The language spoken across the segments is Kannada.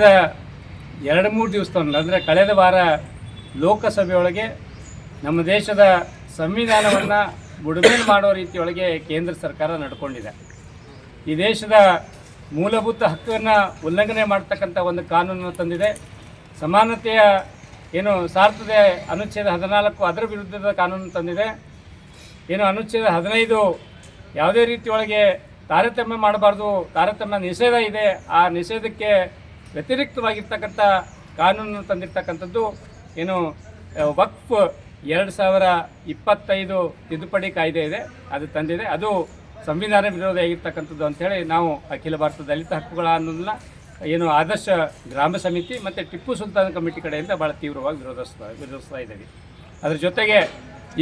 ಕಳೆದ ಎರಡು ಮೂರು ದಿವಸದಿಂದ ಅಂದರೆ ಕಳೆದ ವಾರ ಲೋಕಸಭೆಯೊಳಗೆ ನಮ್ಮ ದೇಶದ ಸಂವಿಧಾನವನ್ನು ಬುಡಮೇಲು ಮಾಡೋ ರೀತಿಯೊಳಗೆ ಕೇಂದ್ರ ಸರ್ಕಾರ ನಡ್ಕೊಂಡಿದೆ. ಈ ದೇಶದ ಮೂಲಭೂತ ಹಕ್ಕನ್ನು ಉಲ್ಲಂಘನೆ ಮಾಡ್ತಕ್ಕಂಥ ಒಂದು ಕಾನೂನನ್ನು ತಂದಿದೆ. ಸಮಾನತೆಯ ಏನು ಸಾರ್ಥದ ಅನುಚ್ಛೇದ ಹದಿನಾಲ್ಕು ಅದರ ವಿರುದ್ಧದ ಕಾನೂನು ತಂದಿದೆ. ಏನು ಅನುಚ್ಛೇದ ಹದಿನೈದು ಯಾವುದೇ ರೀತಿಯೊಳಗೆ ತಾರತಮ್ಯ ಮಾಡಬಾರ್ದು, ತಾರತಮ್ಯ ನಿಷೇಧ ಇದೆ. ಆ ನಿಷೇಧಕ್ಕೆ ವ್ಯತಿರಿಕ್ತವಾಗಿರ್ತಕ್ಕಂಥ ಕಾನೂನನ್ನು ತಂದಿರ್ತಕ್ಕಂಥದ್ದು ಏನು ವಕ್ಫ್ ಎರಡು ಸಾವಿರ ಇಪ್ಪತ್ತೈದು ತಿದ್ದುಪಡಿ ಕಾಯ್ದೆ ಇದೆ, ಅದು ತಂದಿದೆ. ಅದು ಸಂವಿಧಾನ ವಿರೋಧಿಯಾಗಿರ್ತಕ್ಕಂಥದ್ದು ಅಂಥೇಳಿ ನಾವು ಅಖಿಲ ಭಾರತ ದಲಿತ ಹಕ್ಕುಗಳ ಅನ್ನೋದನ್ನ ಏನು ಆದರ್ಶ ಗ್ರಾಮ ಸಮಿತಿ ಮತ್ತು ಟಿಪ್ಪು ಸುಲ್ತಾನ್ ಕಮಿಟಿ ಕಡೆಯಿಂದ ಭಾಳ ತೀವ್ರವಾಗಿ ವಿರೋಧಿಸ್ತಾ ವಿರೋಧಿಸ್ತಾ ಇದ್ದೀವಿ. ಅದ್ರ ಜೊತೆಗೆ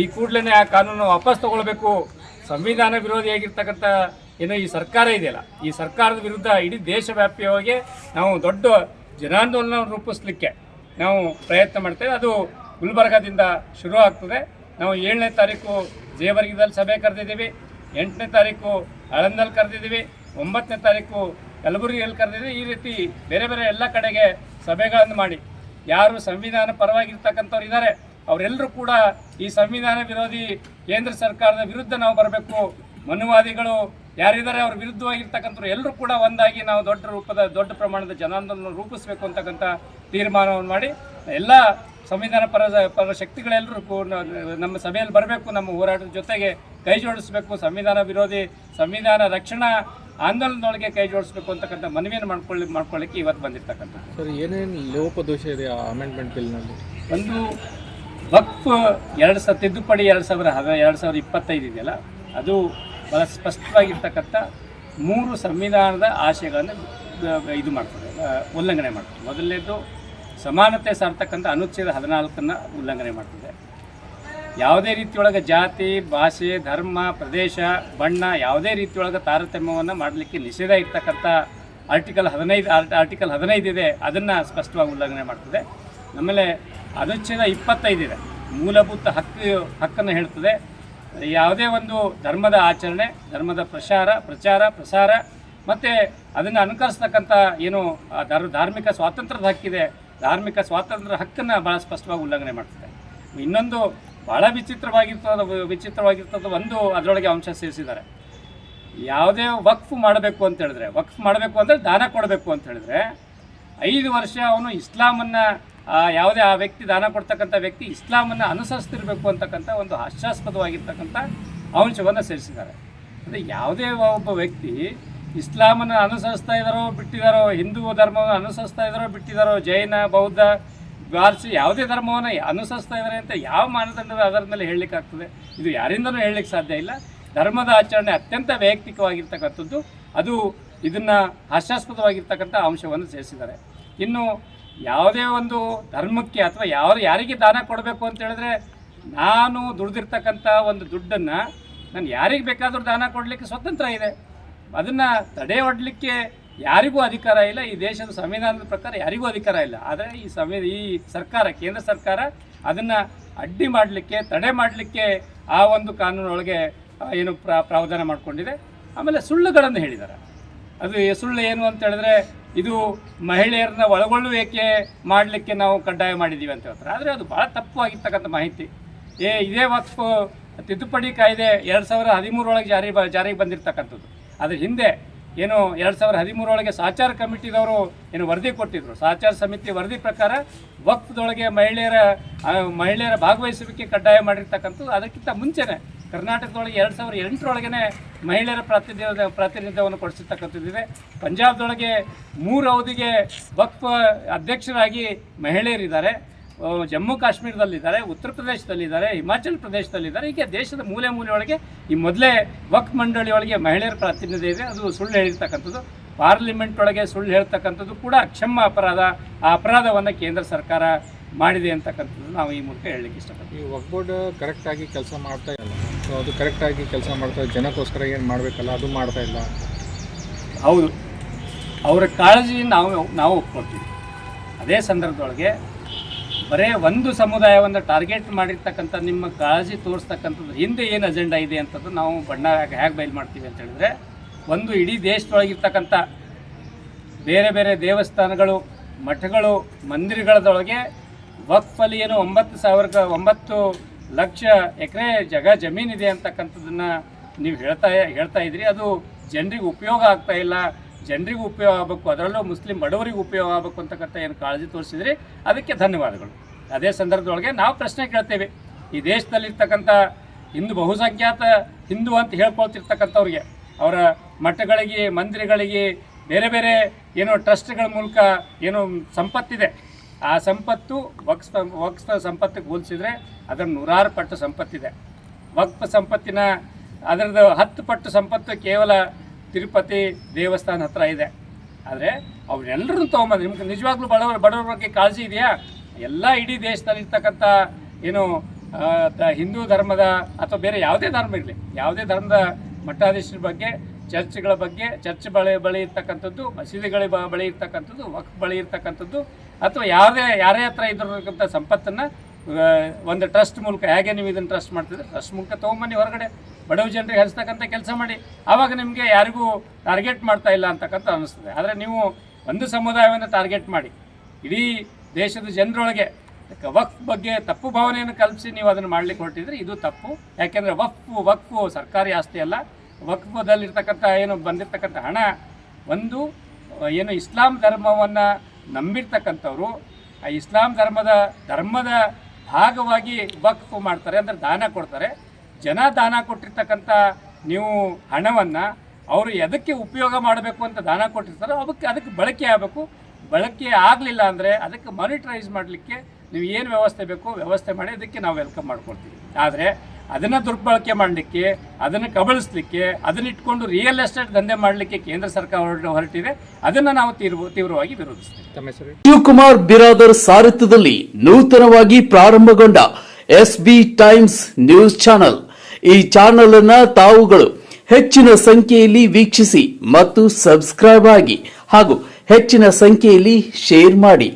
ಈ ಕೂಡಲೇ ಆ ಕಾನೂನು ವಾಪಸ್ ತಗೊಳ್ಬೇಕು. ಸಂವಿಧಾನ ವಿರೋಧಿಯಾಗಿರ್ತಕ್ಕಂಥ ಏನು ಈ ಸರ್ಕಾರ ಇದೆಯಲ್ಲ, ಈ ಸರ್ಕಾರದ ವಿರುದ್ಧ ಇಡೀ ದೇಶವ್ಯಾಪಿಯಾಗಿ ನಾವು ದೊಡ್ಡ ಜನಾಂದೋಲನ ರೂಪಿಸ್ಲಿಕ್ಕೆ ನಾವು ಪ್ರಯತ್ನ ಮಾಡ್ತೇವೆ. ಅದು ಗುಲ್ಬರ್ಗಾದಿಂದ ಶುರು ಆಗ್ತದೆ. ನಾವು ಏಳನೇ ತಾರೀಕು ಜಯವರ್ಗದಲ್ಲಿ ಸಭೆ ಕರೆದಿದ್ದೀವಿ, ಎಂಟನೇ ತಾರೀಕು ಆಳಂದಲ್ಲಿ ಕರೆದಿದ್ದೀವಿ, ಒಂಬತ್ತನೇ ತಾರೀಕು ಕಲಬುರಗಿಯಲ್ಲಿ ಕರೆದಿದ್ದೀವಿ. ಈ ರೀತಿ ಬೇರೆ ಬೇರೆ ಎಲ್ಲ ಕಡೆಗೆ ಸಭೆಗಳನ್ನು ಮಾಡಿ, ಯಾರು ಸಂವಿಧಾನ ಪರವಾಗಿರ್ತಕ್ಕಂಥವ್ರು ಇದ್ದಾರೆ, ಅವರೆಲ್ಲರೂ ಕೂಡ ಈ ಸಂವಿಧಾನ ವಿರೋಧಿ ಕೇಂದ್ರ ಸರ್ಕಾರದ ವಿರುದ್ಧ ನಾವು ಬರಬೇಕು. ಮನುವಾದಿಗಳು ಯಾರಿದ್ದಾರೆ ಅವ್ರ ವಿರುದ್ಧವಾಗಿರ್ತಕ್ಕಂಥವ್ರು ಎಲ್ಲರೂ ಕೂಡ ಒಂದಾಗಿ ನಾವು ದೊಡ್ಡ ರೂಪದ ದೊಡ್ಡ ಪ್ರಮಾಣದ ಜನಾಂದೋಲನ ರೂಪಿಸಬೇಕು ಅಂತಕ್ಕಂಥ ತೀರ್ಮಾನವನ್ನು ಮಾಡಿ ಎಲ್ಲ ಸಂವಿಧಾನ ಪರ ಪರ ಶಕ್ತಿಗಳೆಲ್ಲರೂ ನಮ್ಮ ಸಭೆಯಲ್ಲಿ ಬರಬೇಕು ನಮ್ಮ ಹೋರಾಟದ ಜೊತೆಗೆ ಕೈ ಜೋಡಿಸಬೇಕು ಸಂವಿಧಾನ ವಿರೋಧಿ ಸಂವಿಧಾನ ರಕ್ಷಣಾ ಆಂದೋಲನದೊಳಗೆ ಕೈ ಜೋಡಿಸಬೇಕು ಅಂತಕ್ಕಂಥ ಮನವಿಯನ್ನು ಮಾಡ್ಕೊಳ್ಳಿ ಮಾಡ್ಕೊಳ್ಳಿಕ್ಕೆ ಇವತ್ತು ಬಂದಿರ್ತಕ್ಕಂಥದ್ದು. ಸರ್ ಏನೇನು ಲೋಪದೋಷ ಇದೆ ಆ ಅಮೆಂಡ್ಮೆಂಟ್ ಬಿಲ್ನಲ್ಲಿ? ಒಂದು ವಕ್ಫ್ ಎರಡು ಸಾವಿರ ತಿದ್ದುಪಡಿ ಎರಡು ಸಾವಿರ ಹದ ಎರಡು ಸಾವಿರದ ಇಪ್ಪತ್ತೈದು ಇದೆಯಲ್ಲ ಅದು ಭಾಳ ಸ್ಪಷ್ಟವಾಗಿರ್ತಕ್ಕಂಥ ಮೂರು ಸಂವಿಧಾನದ ಆಶಯಗಳನ್ನು ಇದು ಮಾಡ್ತದೆ ಉಲ್ಲಂಘನೆ ಮಾಡ್ತದೆ. ಮೊದಲನೇದು, ಸಮಾನತೆ ಸಾರ್ತಕ್ಕಂಥ ಅನುಚ್ಛೇದ ಹದಿನಾಲ್ಕನ್ನು ಉಲ್ಲಂಘನೆ ಮಾಡ್ತದೆ. ಯಾವುದೇ ರೀತಿಯೊಳಗೆ ಜಾತಿ, ಭಾಷೆ, ಧರ್ಮ, ಪ್ರದೇಶ, ಬಣ್ಣ, ಯಾವುದೇ ರೀತಿಯೊಳಗೆ ತಾರತಮ್ಯವನ್ನು ಮಾಡಲಿಕ್ಕೆ ನಿಷೇಧ ಇರ್ತಕ್ಕಂಥ ಆರ್ಟಿಕಲ್ ಹದಿನೈದು ಆರ್ಟಿಕಲ್ ಹದಿನೈದು ಇದೆ, ಅದನ್ನು ಸ್ಪಷ್ಟವಾಗಿ ಉಲ್ಲಂಘನೆ ಮಾಡ್ತದೆ. ಆಮೇಲೆ ಅನುಚ್ಛೇದ ಇಪ್ಪತ್ತೈದು ಇದೆ. ಮೂಲಭೂತ ಹಕ್ಕು, ಹಕ್ಕನ್ನು ಹೇಳ್ತದೆ. ಯಾವುದೇ ಒಂದು ಧರ್ಮದ ಆಚರಣೆ, ಧರ್ಮದ ಪ್ರಸಾರ, ಪ್ರಚಾರ, ಪ್ರಸಾರ, ಮತ್ತು ಅದನ್ನು ಅನುಕರಿಸ್ತಕ್ಕಂಥ ಏನು ಧಾರ್ಮಿಕ ಸ್ವಾತಂತ್ರ್ಯದ ಹಕ್ಕಿದೆ, ಧಾರ್ಮಿಕ ಸ್ವಾತಂತ್ರ್ಯ ಹಕ್ಕನ್ನು ಭಾಳ ಸ್ಪಷ್ಟವಾಗಿ ಉಲ್ಲಂಘನೆ ಮಾಡ್ತದೆ. ಇನ್ನೊಂದು ಭಾಳ ವಿಚಿತ್ರವಾಗಿರ್ತದ ವಿಚಿತ್ರವಾಗಿರ್ತದ ಒಂದು ಅದರೊಳಗೆ ಅಂಶ ಸೇರಿಸಿದ್ದಾರೆ. ಯಾವುದೇ ವಕ್ಫ್ ಮಾಡಬೇಕು ಅಂತ ಹೇಳಿದ್ರೆ, ವಕ್ಫ್ ಮಾಡಬೇಕು ಅಂದರೆ ದಾನ ಕೊಡಬೇಕು ಅಂತ ಹೇಳಿದ್ರೆ, ಐದು ವರ್ಷ ಅವನು ಇಸ್ಲಾಮನ್ನು ಯಾವುದೇ ಆ ವ್ಯಕ್ತಿ ದಾನ ಕೊಡ್ತಕ್ಕಂಥ ವ್ಯಕ್ತಿ ಇಸ್ಲಾಮನ್ನು ಅನುಸರಿಸ್ತಿರ್ಬೇಕು ಅಂತಕ್ಕಂಥ ಒಂದು ಹಾಸ್ಯಾಸ್ಪದವಾಗಿರ್ತಕ್ಕಂಥ ಅಂಶವನ್ನು ಸೇರಿಸಿದ್ದಾರೆ. ಅಂದರೆ ಯಾವುದೇ ಒಬ್ಬ ವ್ಯಕ್ತಿ ಇಸ್ಲಾಮನ್ನು ಅನುಸರಿಸ್ತಾ ಇದ್ದಾರೋ, ಬಿಟ್ಟಿದ್ದಾರೋ, ಹಿಂದೂ ಧರ್ಮವನ್ನು ಅನುಸರಿಸ್ತಾ ಇದ್ದಾರೋ, ಬಿಟ್ಟಿದ್ದಾರೋ, ಜೈನ, ಬೌದ್ಧ, ಪಾರ್ಸಿ ಯಾವುದೇ ಧರ್ಮವನ್ನು ಅನುಸರಿಸ್ತಾ ಇದ್ದಾರೆ ಅಂತ ಯಾವ ಮಾನದಂಡದ ಆಧಾರದ ಮೇಲೆ ಹೇಳಲಿಕ್ಕಾಗ್ತದೆ ಇದು ಯಾರಿಂದನೂ ಹೇಳಲಿಕ್ಕೆ ಸಾಧ್ಯ ಇಲ್ಲ. ಧರ್ಮದ ಆಚರಣೆ ಅತ್ಯಂತ ವೈಯಕ್ತಿಕವಾಗಿರ್ತಕ್ಕಂಥದ್ದು. ಅದು ಇದನ್ನು ಹಾಸ್ಯಾಸ್ಪದವಾಗಿರ್ತಕ್ಕಂಥ ಅಂಶವನ್ನು ಸೇರಿಸಿದ್ದಾರೆ. ಇನ್ನು ಯಾವುದೇ ಒಂದು ಧರ್ಮಕ್ಕೆ ಅಥವಾ ಯಾವ ಯಾರಿಗೆ ದಾನ ಕೊಡಬೇಕು ಅಂತ ಹೇಳಿದ್ರೆ ನಾನು ದುಡ್ದಿರ್ತಕ್ಕಂಥ ಒಂದು ದುಡ್ಡನ್ನು ನಾನು ಯಾರಿಗೆ ಬೇಕಾದರೂ ದಾನ ಕೊಡಲಿಕ್ಕೆ ಸ್ವತಂತ್ರ ಇದೆ. ಅದನ್ನು ತಡೆ ಒಡ್ಲಿಕ್ಕೆ ಯಾರಿಗೂ ಅಧಿಕಾರ ಇಲ್ಲ. ಈ ದೇಶದ ಸಂವಿಧಾನದ ಪ್ರಕಾರ ಯಾರಿಗೂ ಅಧಿಕಾರ ಇಲ್ಲ. ಆದರೆ ಈ ಸಂವಿ ಈ ಸರ್ಕಾರ, ಕೇಂದ್ರ ಸರ್ಕಾರ ಅದನ್ನು ಅಡ್ಡಿ ಮಾಡಲಿಕ್ಕೆ, ತಡೆ ಮಾಡಲಿಕ್ಕೆ ಆ ಒಂದು ಕಾನೂನೊಳಗೆ ಏನು ಪ್ರಾ, ಪ್ರಾವಧಾನ ಮಾಡಿಕೊಂಡಿದೆ. ಆಮೇಲೆ ಸುಳ್ಳುಗಳನ್ನು ಹೇಳಿದ್ದಾರೆ. ಅದು ಸುಳ್ಳು ಏನು ಅಂತ ಹೇಳಿದ್ರೆ ಇದು ಮಹಿಳೆಯರನ್ನ ಒಳಗೊಳ್ಳುವಿಕೆ ಮಾಡಲಿಕ್ಕೆ ನಾವು ಕಡ್ಡಾಯ ಮಾಡಿದ್ದೀವಿ ಅಂತ ಹೇಳ್ತಾರೆ. ಆದರೆ ಅದು ಭಾಳ ತಪ್ಪು ಆಗಿರ್ತಕ್ಕಂಥ ಮಾಹಿತಿ. ಏ, ಇದೇ ವಕ್ಫ್, ತಿದ್ದುಪಡಿ ಕಾಯ್ದೆ ಎರಡು ಸಾವಿರ ಹದಿಮೂರೊಳಗೆ ಜಾರಿ ಬ, ಜಾರಿಗೆ ಬಂದಿರತಕ್ಕಂಥದ್ದು. ಅದ್ರ ಹಿಂದೆ ಏನು ಎರಡು ಸಾವಿರ ಹದಿಮೂರೊಳಗೆ ಸಾಚಾರ ಕಮಿಟಿದವರು ಏನು ವರದಿ ಕೊಟ್ಟಿದ್ರು. ಸಾಚಾರ ಸಮಿತಿ ವರದಿ ಪ್ರಕಾರ ವಕ್ಫ್ದೊಳಗೆ ಮಹಿಳೆಯರ ಮಹಿಳೆಯರ ಭಾಗವಹಿಸುವಿಕೆ ಕಡ್ಡಾಯ ಮಾಡಿರ್ತಕ್ಕಂಥದ್ದು. ಅದಕ್ಕಿಂತ ಮುಂಚೆನೆ ಕರ್ನಾಟಕದೊಳಗೆ ಎರಡು ಸಾವಿರ ಎಂಟರೊಳಗೇ ಮಹಿಳೆಯರ ಪ್ರಾತಿನಿಧ್ಯ, ಪ್ರಾತಿನಿಧ್ಯವನ್ನು ಕೊಡಿಸಿರ್ತಕ್ಕಂಥದ್ದಿದೆ. ಪಂಜಾಬ್ದೊಳಗೆ ಮೂರು ಅವಧಿಗೆ ವಕ್ಫ್ ಅಧ್ಯಕ್ಷರಾಗಿ ಮಹಿಳೆಯರಿದ್ದಾರೆ. ಜಮ್ಮು ಕಾಶ್ಮೀರದಲ್ಲಿದ್ದಾರೆ, ಉತ್ತರ ಪ್ರದೇಶದಲ್ಲಿದ್ದಾರೆ, ಹಿಮಾಚಲ ಪ್ರದೇಶದಲ್ಲಿದ್ದಾರೆ. ಹೀಗೆ ದೇಶದ ಮೂಲೆ ಮೂಲೆಯೊಳಗೆ ಈ ಮೊದಲೇ ವಕ್ ಮಂಡಳಿಯೊಳಗೆ ಮಹಿಳೆಯರ ಪ್ರಾತಿನಿಧ್ಯ ಇದೆ. ಅದು ಸುಳ್ಳು ಹೇಳಿರ್ತಕ್ಕಂಥದ್ದು. ಪಾರ್ಲಿಮೆಂಟ್ ಒಳಗೆ ಸುಳ್ಳು ಹೇಳ್ತಕ್ಕಂಥದ್ದು ಕೂಡ ಕ್ಷಮ ಅಪರಾಧ. ಆ ಅಪರಾಧವನ್ನು ಕೇಂದ್ರ ಸರ್ಕಾರ ಮಾಡಿದೆ ಅಂತಕ್ಕಂಥದ್ದು ನಾವು ಈ ಮೂಲಕ ಹೇಳಲಿಕ್ಕೆ ಇಷ್ಟಪಡ್ತೀವಿ ಈ ಬೋರ್ಡ್ ಕರೆಕ್ಟಾಗಿ ಕೆಲಸ ಮಾಡ್ತಾ ಇಲ್ಲ. ಸೊ ಅದು ಕರೆಕ್ಟಾಗಿ ಕೆಲಸ ಮಾಡ್ತಾ ಜನಕ್ಕೋಸ್ಕರ ಏನು ಮಾಡಬೇಕಲ್ಲ ಅದು ಮಾಡ್ತಾ ಇಲ್ಲ. ಹೌದು. ಅವರ ಕಾಳಜಿ ನಾವು ನಾವು ಒಪ್ಕೊಳ್ತೀವಿ. ಅದೇ ಸಂದರ್ಭದೊಳಗೆ ಬರೇ ಒಂದು ಸಮುದಾಯವನ್ನು ಟಾರ್ಗೆಟ್ ಮಾಡಿರ್ತಕ್ಕಂಥ ನಿಮ್ಮ ಕಾಳಜಿ ತೋರಿಸ್ತಕ್ಕಂಥದ್ದು ಹಿಂದೆ ಏನು ಅಜೆಂಡಾ ಇದೆ ಅಂತದ್ದು ನಾವು ಬಣ್ಣ ಹೇಗೆ ಬಯಲು ಮಾಡ್ತೀವಿ ಅಂತ ಹೇಳಿದ್ರೆ ಒಂದು ಇಡೀ ದೇಶದೊಳಗಿರ್ತಕ್ಕಂಥ ಬೇರೆ ಬೇರೆ ದೇವಸ್ಥಾನಗಳು ಮಠಗಳು ಮಂದಿರಗಳದೊಳಗೆ ವಕ್ಫಲ್ಲಿ ಏನು ಒಂಬತ್ತು ಸಾವಿರ ಒಂಬತ್ತು ಲಕ್ಷ ಎಕರೆ ಜಗ ಜಮೀನಿದೆ ಅಂತಕ್ಕಂಥದ್ದನ್ನು ನೀವು ಹೇಳ್ತಾ ಹೇಳ್ತಾ ಇದ್ರಿ. ಅದು ಜನರಿಗೆ ಉಪಯೋಗ ಆಗ್ತಾ ಇಲ್ಲ. ಜನರಿಗೂ ಉಪಯೋಗ ಆಗಬೇಕು. ಅದರಲ್ಲೂ ಮುಸ್ಲಿಂ ಬಡವರಿಗೆ ಉಪಯೋಗ ಆಗಬೇಕು ಅಂತಕ್ಕಂಥ ಏನು ಕಾಳಜಿ ತೋರಿಸಿದ್ರಿ. ಅದಕ್ಕೆ ಧನ್ಯವಾದಗಳು. ಅದೇ ಸಂದರ್ಭದೊಳಗೆ ನಾವು ಪ್ರಶ್ನೆ ಕೇಳ್ತೇವೆ. ಈ ದೇಶದಲ್ಲಿರ್ತಕ್ಕಂಥ ಹಿಂದೂ ಬಹುಸಂಖ್ಯಾತ ಹಿಂದೂ ಅಂತ ಹೇಳ್ಕೊಳ್ತಿರ್ತಕ್ಕಂಥವ್ರಿಗೆ, ಅವರ ಮಠಗಳಿಗೆ, ಮಂದಿರಗಳಿಗೆ ಬೇರೆ ಬೇರೆ ಏನೋ ಟ್ರಸ್ಟ್ಗಳ ಮೂಲಕ ಏನೋ ಸಂಪತ್ತಿದೆ. ಆ ಸಂಪತ್ತು ವಕ್ಸ್ ವಕ್ಸ್ ಸಂಪತ್ತಿಗೆ ಹೋಲಿಸಿದ್ರೆ ಅದರ ನೂರಾರು ಪಟ್ಟು ಸಂಪತ್ತಿದೆ. ವಕ್ಫ್ ಸಂಪತ್ತಿನ ಅದರದ್ದು ಹತ್ತು ಪಟ್ಟು ಸಂಪತ್ತು ಕೇವಲ ತಿರುಪತಿ ದೇವಸ್ಥಾನ ಹತ್ರ ಇದೆ. ಆದರೆ ಅವರೆಲ್ಲರೂ ತೊಗೊಂಬಂದು ನಿಮ್ಗೆ ನಿಜವಾಗ್ಲೂ ಬಡವರ ಬಡವರ ಬಗ್ಗೆ ಕಾಳಜಿ ಇದೆಯಾ? ಎಲ್ಲ ಇಡೀ ದೇಶದಲ್ಲಿರ್ತಕ್ಕಂಥ ಏನು ಹಿಂದೂ ಧರ್ಮದ ಅಥವಾ ಬೇರೆ ಯಾವುದೇ ಧರ್ಮ ಇರಲಿ, ಯಾವುದೇ ಧರ್ಮದ ಮಠಾಧೀಶರ ಬಗ್ಗೆ, ಚರ್ಚ್ಗಳ ಬಗ್ಗೆ, ಚರ್ಚ್ ಬಳಿ ಬಳಿ ಇರ್ತಕ್ಕಂಥದ್ದು, ಮಸೀದಿಗಳ ಬಳಿ ಇರ್ತಕ್ಕಂಥದ್ದು, ವಕ್ಫ್ ಬಳಿ ಇರ್ತಕ್ಕಂಥದ್ದು ಅಥವಾ ಯಾವುದೇ, ಯಾರೇ ಹತ್ರ ಇದ್ದಿರತಕ್ಕಂಥ ಸಂಪತ್ತನ್ನು ಒಂದು ಟ್ರಸ್ಟ್ ಮೂಲಕ, ಹೇಗೆ ನೀವು ಇದನ್ನು ಟ್ರಸ್ಟ್ ಮಾಡ್ತಿದ್ರೆ ಟ್ರಸ್ಟ್ ಮೂಲಕ ತೊಗೊಂಬನ್ನಿ ಹೊರಗಡೆ. ಬಡವ ಜನರಿಗೆ ಹರಿಸ್ತಕ್ಕಂಥ ಕೆಲಸ ಮಾಡಿ. ಆವಾಗ ನಿಮಗೆ ಯಾರಿಗೂ ಟಾರ್ಗೆಟ್ ಮಾಡ್ತಾ ಇಲ್ಲ ಅಂತಕ್ಕಂಥ ಅನಿಸ್ತದೆ. ಆದರೆ ನೀವು ಒಂದು ಸಮುದಾಯವನ್ನು ಟಾರ್ಗೆಟ್ ಮಾಡಿ. ಇಡೀ ದೇಶದ ಜನರೊಳಗೆ ವಕ್ಫ್ ಬಗ್ಗೆ, ತಪ್ಪು ಭಾವನೆಯನ್ನು ಕಲ್ಪಿಸಿ ನೀವು ಅದನ್ನು ಮಾಡ್ಲಿಕ್ಕೆ ಹೊರಟಿದ್ರೆ ಇದು ತಪ್ಪು. ಯಾಕೆಂದರೆ ವಕ್ಫು ವಕ್ಫು ಸರ್ಕಾರಿ ಆಸ್ತಿ ಅಲ್ಲ. ವಕ್ಫದಲ್ಲಿರ್ತಕ್ಕಂಥ ಏನು ಬಂದಿರತಕ್ಕಂಥ ಹಣ, ಒಂದು ಏನು ಇಸ್ಲಾಂ ಧರ್ಮವನ್ನು ನಂಬಿರ್ತಕ್ಕಂಥವ್ರು, ಆ ಇಸ್ಲಾಂ ಧರ್ಮದ ಧರ್ಮದ ಭಾಗವಾಗಿ ವಕ್ಫ್ ಮಾಡ್ತಾರೆ, ಅಂದರೆ ದಾನ ಕೊಡ್ತಾರೆ. ಜನ ದಾನ ಕೊಟ್ಟಿರ್ತಕ್ಕಂಥ ನೀವು ಹಣವನ್ನು ಅವರು ಎದಕ್ಕೆ ಉಪಯೋಗ ಮಾಡಬೇಕು ಅಂತ ದಾನ ಕೊಟ್ಟಿರ್ತಾರೋ ಅದಕ್ಕೆ ಅದಕ್ಕೆ ಬಳಕೆ ಆಗಬೇಕು. ಬಳಕೆ ಆಗಲಿಲ್ಲ ಅಂದರೆ ಅದಕ್ಕೆ ಮಾನಿಟರೈಸ್ ಮಾಡಲಿಕ್ಕೆ ನೀವು ಏನು ವ್ಯವಸ್ಥೆ ಬೇಕೋ, ವ್ಯವಸ್ಥೆ ಮಾಡಿ, ಅದಕ್ಕೆ ನಾವು ವೆಲ್ಕಮ್ ಮಾಡ್ಕೊಳ್ತೀವಿ ಆದರೆ ಅದನ್ನು ದುರ್ಬಳಕೆ ಮಾಡಲಿಕ್ಕೆ ಅದನ್ನು ಕಬಳಿಸ್ಲಿಕ್ಕೆ ಅದನ್ನ ಇಟ್ಕೊಂಡು ರಿಯಲ್ ಎಸ್ಟೇಟ್ ದಂಧೆ ಮಾಡಲಿಕ್ಕೆ ಕೇಂದ್ರ ಸರ್ಕಾರ ಹೊರಟ ಹೊರಟಿದೆ. ಅದನ್ನು ನಾವು ತೀವ್ರ ತೀವ್ರವಾಗಿ ವಿರೋಧಿಸ್ತೀವಿ. ಶಿವಕುಮಾರ್ ಬಿರಾದರ್ ಸಾರಥ್ಯದಲ್ಲಿ ನೂತನವಾಗಿ ಪ್ರಾರಂಭಗೊಂಡ S B Times news channel. ಈ ಚಾನೆಲ್ ಅನ್ನ ತಾವುಗಳು ಹೆಚ್ಚಿನ ಸಂಖ್ಯೆಯಲ್ಲಿ ವೀಕ್ಷಿಸಿ ಮತ್ತು ಸಬ್ಸ್ಕ್ರೈಬ್ ಆಗಿ ಹಾಗೂ ಹೆಚ್ಚಿನ ಸಂಖ್ಯೆಯಲ್ಲಿ ಶೇರ್ ಮಾಡಿ.